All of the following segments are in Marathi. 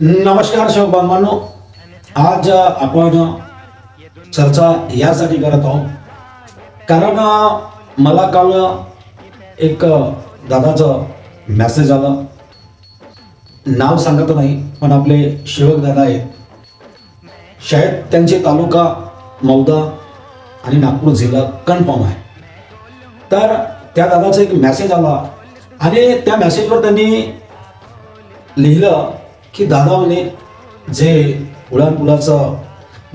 नमस्कार शिवबांनो आज आपण चर्चा यासाठी करत आहोत. कारण मला काल एक दादाचं मॅसेज आला. नाव सांगत नाही पण आपले शिवक दादा आहेत. शाळेत त्यांचे तालुका मौदा आणि नागपूर जिल्हा कन्फर्म आहे. तर त्या दादाचा एक मॅसेज आला आणि त्या मॅसेजवर त्यांनी लिहिलं की दादा म्हणे जे उड्डाणपुलाचं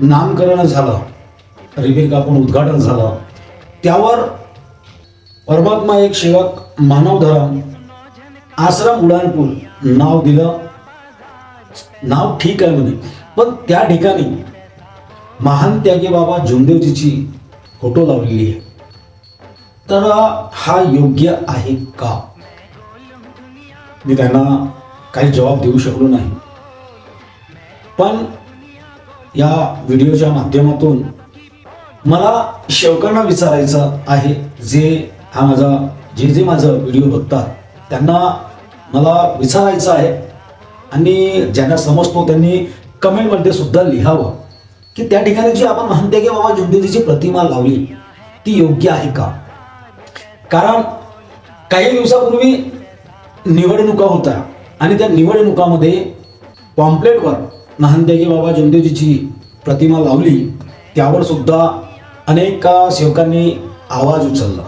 नामकरण झालं रिबीर कापून उद्घाटन झालं त्यावर परमात्मा एक सेवक मानव धरम आश्रम उड्डाणपूल नाव दिलं. नाव ठीक आहे म्हणे. पण त्या ठिकाणी महान त्यागी बाबा जुमदेवजीची फोटो लावलेली आहे. तर हा योग्य आहे का? मी त्यांना काही जबाब देऊ शकलो नाही. पण या व्हिडिओच्या माध्यमातून मला शेवकांना विचारायचं आहे जे हा माझा जे जे माझं व्हिडिओ बघतात त्यांना मला विचारायचं आहे आणि ज्यांना समजतो त्यांनी कमेंटमध्ये सुद्धा लिहावं की त्या ठिकाणी जी आपण म्हणते की बाबा जुंदेजीची प्रतिमा लावली ती योग्य आहे का? कारण काही दिवसापूर्वी निवडणुका होत्या. आणि त्या निवडणुकामध्ये पॉम्पलेटवर महानदेगी बाबा जमदेवजीची प्रतिमा लावली त्यावर सुद्धा अनेक सेवकांनी आवाज उचलला.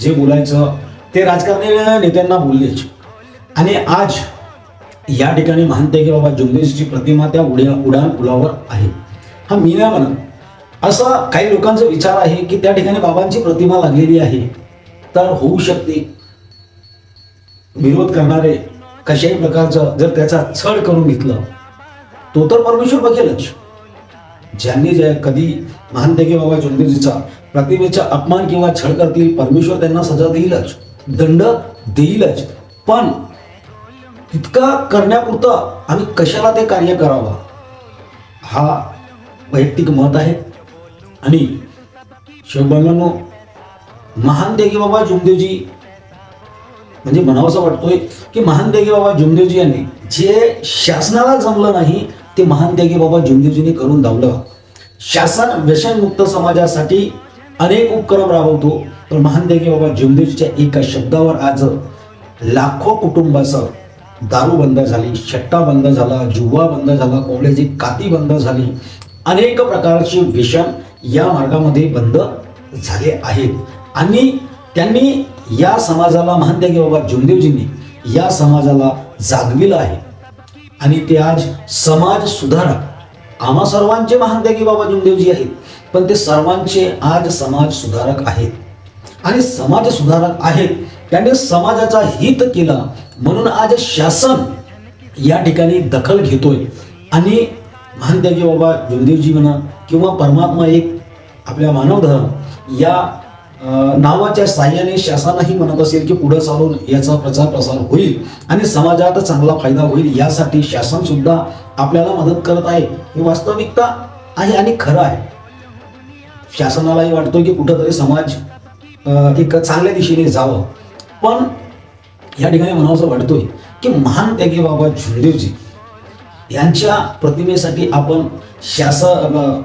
जे बोलायचं ते राजकारणी नेत्यांना बोललेच. आणि आज या ठिकाणी महानतेगी बाबा जुमदेशीची प्रतिमा त्या उड्या उडान पुलावर आहे. हा मी नाही म्हणत. असा काही लोकांचा विचार आहे की त्या ठिकाणी बाबांची प्रतिमा लागलेली आहे. तर होऊ शकते. विरोध करणारे कशाही प्रकारचं जर त्याचा छळ करून घेतलं तो तर परमेश्वर बघेलच. ज्यांनी जे कधी मानते बाबा जुंदेजीचा प्रतिमेचा अपमान किंवा छळ करतील परमेश्वर त्यांना सजा देईलच दंड देईलच. पण तितका करण्यापुरतं आम्ही कशाला ते कार्य करावं हा वैयक्तिक मत आहे. आणि शिवबांनो महान देगी बाबा जुमदेवजी म्हणजे म्हणावंसं वाटतोय की महान बाबा जुमदेवजी यांनी जे शासनाला जमलं नाही ते महान त्यागी बाबा जुमदेवजींनी करून धावलं शासन व्यसनमुक्त समाजासाठी अनेक उपक्रम राबवतो पण महान त्यागी बाबा जुमदेवजीच्या एका शब्दावर आज लाखो कुटुंबाचं दारू बंद झाली शट्टा बंद झाला जुवा बंद झाला कोंबड्याची काती बंद झाली अनेक प्रकारचे विषम या मार्गामध्ये बंद झाले आहेत. आणि त्यांनी या समाजाला म्हणते की बाबा जुमदेवजींनी या समाजाला जागविलं आहे. आणि ते आज समाज सुधारक. आम्हा सर्वांचे महानते की बाबा जुमदेवजी आहेत पण ते सर्वांचे आज समाज सुधारक आहेत. आणि समाज सुधारक आहेत त्यांनी समाजाचा हित केला. म्हणून आज शासन या ठिकाणी दखल घेतोय. आणि महानत्यागी बाबा जुमदेवजी म्हणा किंवा परमात्मा एक आपल्या मानवधर्म या नावाच्या साह्याने शासनही म्हणत असेल की पुढे चालून याचा प्रचार प्रसार होईल आणि समाजात चांगला फायदा होईल यासाठी शासन सुद्धा आपल्याला मदत करत आहे. ही वास्तविकता आहे आणि खरं आहे. शासनालाही वाटतो की कुठंतरी समाज एक चांगल्या दिशेने जावं. पण या ठिकाणी म्हणावंसं वाटतोय की महान त्यागी बाबा झुंडेवजी यांच्या प्रतिमेसाठी आपण शासन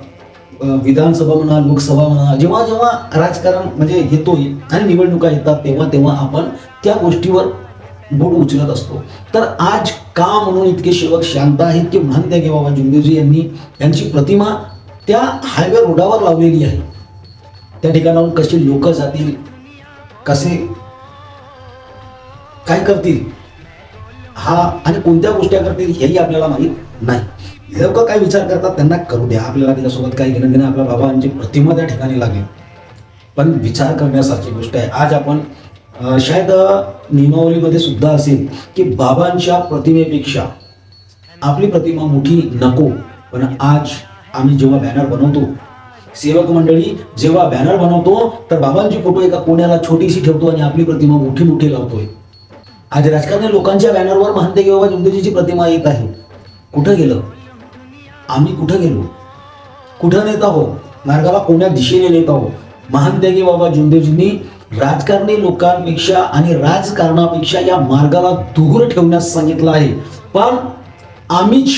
विधानसभा म्हणा लोकसभा म्हणा जेव्हा जेव्हा राजकारण म्हणजे येतोय आणि निवडणुका येतात तेव्हा तेव्हा आपण त्या गोष्टीवर बोट उचलत असतो. तर आज का म्हणून इतके शेवक शांत आहेत की म्हणते की बाबा जुंदेजी यांनी यांची प्रतिमा त्या हायवे रोडावर लावलेली आहे. त्या ठिकाणाहून कसे लोक जातील कसे काय करतील हा आणि कोणत्या गोष्टी करतील हेही आपल्याला माहीत नाही. लोक काय विचार करतात त्यांना करू द्या. आपल्याला त्याच्यासोबत काही घेणं देणं आपल्या बाबांची प्रतिमा त्या ठिकाणी लागली. पण विचार करण्यासारखी गोष्ट आहे. आज आपण शायद नियमावलीमध्ये सुद्धा असेल की बाबांच्या प्रतिमेपेक्षा आपली प्रतिमा मोठी नको. पण आज आम्ही जेव्हा बॅनर बनवतो सेवक मंडळी जेव्हा बॅनर बनवतो तर बाबांची फोटो एका कोण्याला छोटीशी ठेवतो आणि आपली प्रतिमा मोठी मोठी लावतोय. आज राजकारणी लोकांच्या बॅनरवर म्हणते की बाबा जुंदेजीची प्रतिमा येत आहे. कुठं गेलं? आम्ही कुठं गेलो? कुठं नेत आहोत? मार्गाला कोण्या दिशेने नेत आहोत? महान बाबा जुंदेजींनी राजकारणी लोकांपेक्षा आणि राजकारणापेक्षा या मार्गाला दूर ठेवण्यास सांगितलं आहे. पण आम्हीच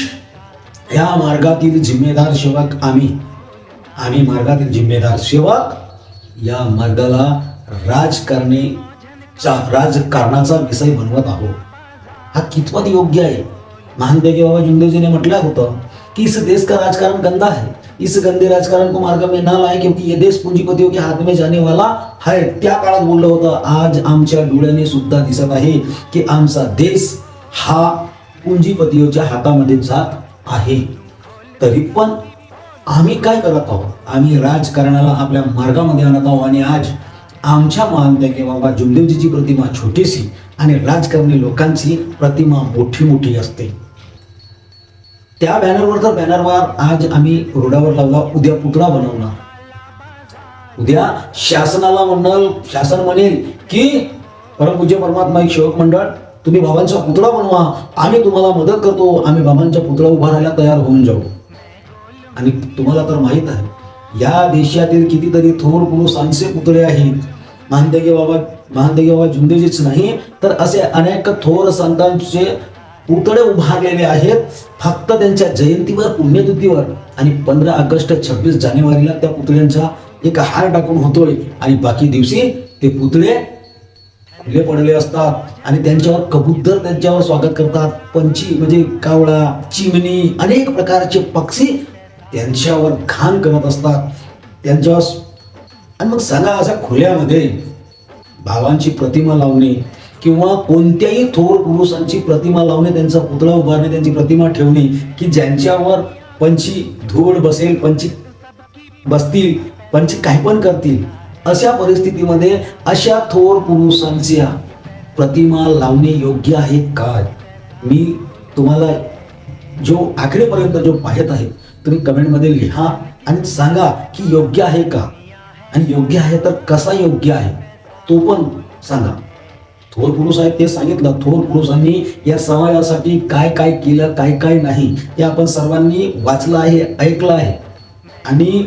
या मार्गातील जिम्मेदार सेवक आम्ही. आम्ही मार्गातील जिम्मेदार सेवक या मार्गाला राजकारणीचा राजकारणाचा विषय बनवत आहोत. हा कितपत योग्य आहे? महानदेगे बाबा जुंदेव म्हटलं होतं कि इस देश का राजकारण गंदा है इस गंदे राजकारण को मार्ग में न लाए क्योंकि ये देश पूंजीपतियों के हाथ में जाने वाला है। त्या काळात बोललं होतं? आज आमच्या डोळ्याने सुद्धा दिसत आहे की आमचा देश हा पूंजीपतीच्या हातामध्ये जात आहे. तरी पण आम्ही काय करत आहोत? आम्ही राजकारणाला आपल्या मार्गामध्ये आणत आहोत आणि आज आमच्या महानतेके बाबा जुमदेवजीची प्रतिमा छोटीशी आणि राजकारणी लोकांची प्रतिमा मोठी मोठी असते. त्या बॅनरवर तर बॅनरवर आज आम्ही रोडावर लावला उद्या पुतळा बनवणार. उद्या शासनाला म्हणल शासन म्हणेल की परमपूज्य परमात्मा एक सेवक मंडळ तुम्ही बाबांचा पुतळा बनवा आम्ही तुम्हाला मदत करतो आम्ही बाबांचा पुतळा उभारायला तयार होऊन जाऊ. आणि तुम्हाला तर माहीत आहे या देशातील कितीतरी थोर पुरुषांचे पुतळे आहेत. महानदेगे बाबा महानदेगे बाबा जुंदेजीच नाही तर असे अनेक थोर संतांचे पुतळे उभारलेले आहेत. फक्त त्यांच्या जयंतीवर पुण्यतिथीवर आणि पंधरा ऑगस्ट छब्बीस जानेवारीला त्या पुतळ्यांचा एक हार टाकून होतोय. आणि बाकी दिवशी ते पुतळे खुले पडले असतात आणि त्यांच्यावर कबूतर त्यांच्यावर स्वागत करतात. पंछी म्हणजे कावळा चिमणी अनेक प्रकारचे पक्षी त्यांच्यावर घाण करत असतात. त्यांच्यावर आणि मग सांगा अशा खुल्यामध्ये भावांची प्रतिमा लावणे किंवा कोणत्याही थोर पुरुषांची प्रतिमा लावणे त्यांचा पुतळा उभारणे त्यांची प्रतिमा ठेवणे की ज्यांच्यावर पंची धूळ बसेल पंची बसतील पंची काही पण करतील अशा परिस्थितीमध्ये अशा थोर पुरुषांच्या प्रतिमा लावणे योग्य आहे काय मी तुम्हाला जो आखडेपर्यंत जो पाहत आहे तुम्ही कमेंटमध्ये लिहा आणि सांगा की योग्य आहे का? आणि योग्य आहे तर कसा योग्य आहे? तो पण सांगा. थोर पुरुष आहेत ते सांगितलं थोर पुरुषांनी या समाजासाठी काय काय केलं काय काय नाही हे आपण सर्वांनी वाचलं आहे ऐकलं आहे. आणि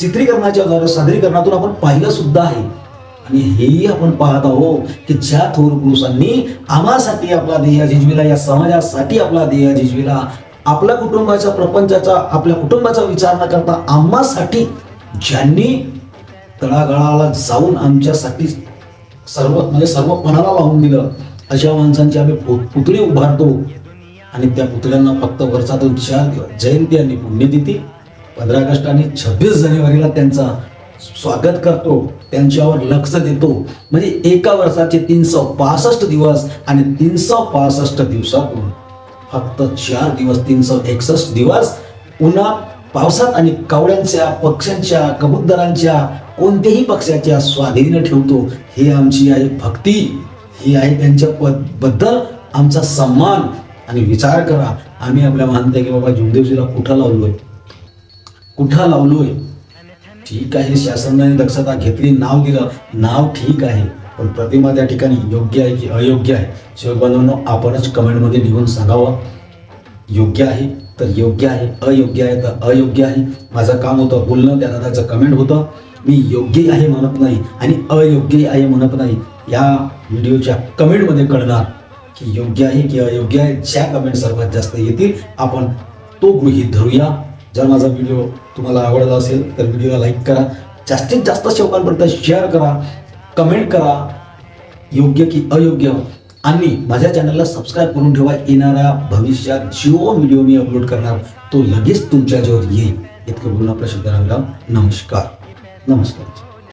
चित्रीकरणाच्या द्वारे सादरीकरणातून आपण पाहिलं सुद्धा आहे. आणि हेही आपण पाहत आहोत की ज्या थोर पुरुषांनी आम्हासाठी आपला देह झिजविला या समाजासाठी आपला देह झिजविला आपल्या कुटुंबाच्या प्रपंचाचा आपल्या कुटुंबाचा विचार न करता आम्हासाठी ज्यांनी तळागाळाला जाऊन आमच्यासाठी सर्व म्हणजे सर्व मनाला लावून दिलं. अशा माणसांची आम्ही पुतळे उभारतो. आणि त्या पुतळ्यांना फक्त वर्षातून चार दिवस जयंती आणि पुण्यतिथी पंधरा ऑगस्ट आणि छब्बीस जानेवारीला त्यांचा स्वागत करतो. त्यांच्यावर लक्ष देतो. म्हणजे एका वर्षाचे तीनशे पासष्ट दिवस आणि तीनशे पासष्ट दिवसातून फक्त चार दिवस तीनशे एकसष्ट दिवस उन्हा पावसात आणि कावळ्यांच्या पक्ष्यांच्या कबुतरांच्या कोणत्याही पक्षाच्या स्वाधीन ठेवतो ही आमची आहे भक्ती. ही आहे त्यांच्या बद्दल आमचा सन्मान आणि विचार करा. आम्ही आपल्या मानते की बाबा जुमदेवजीला कुठं लावलोय? कुठं लावलोय? ठीक आहे शासनाने दक्षता घेतली नाव दिलं. नाव ठीक आहे पण प्रतिमा त्या ठिकाणी योग्य आहे की अयोग्य आहे? शिवक बांधवांनो आपणच कमेंटमध्ये लिहून सांगावं. योग्य आहे तर योग्य आहे अयोग्य आहे तर अयोग्य आहे. माझं काम होतं बोलणं त्या दादाचं कमेंट होतं. मी योग्य आहे म्हणत नाही आणि अयोग्य आहे म्हणत नाही या व्हिडिओच्या कमेंटमध्ये कळणार की योग्य आहे की अयोग्य आहे. ज्या कमेंट सर्वात जास्त येतील आपण तो गृहीत धरूया. जर माझा व्हिडिओ तुम्हाला आवडला असेल तर व्हिडिओला लाईक करा. जास्तीत जास्त शौकांपर्यंत शेअर करा कमेंट करा. योग्य की अयोग्य. आणि माझ्या चॅनलला सबस्क्राईब करून ठेवा. येणाऱ्या भविष्यात जो व्हिडिओ मी अपलोड करणार तो लगेच तुमच्या जवळ येईल. इतकं बोलून आपल्या शब्दाला नमस्कार. नमस्कार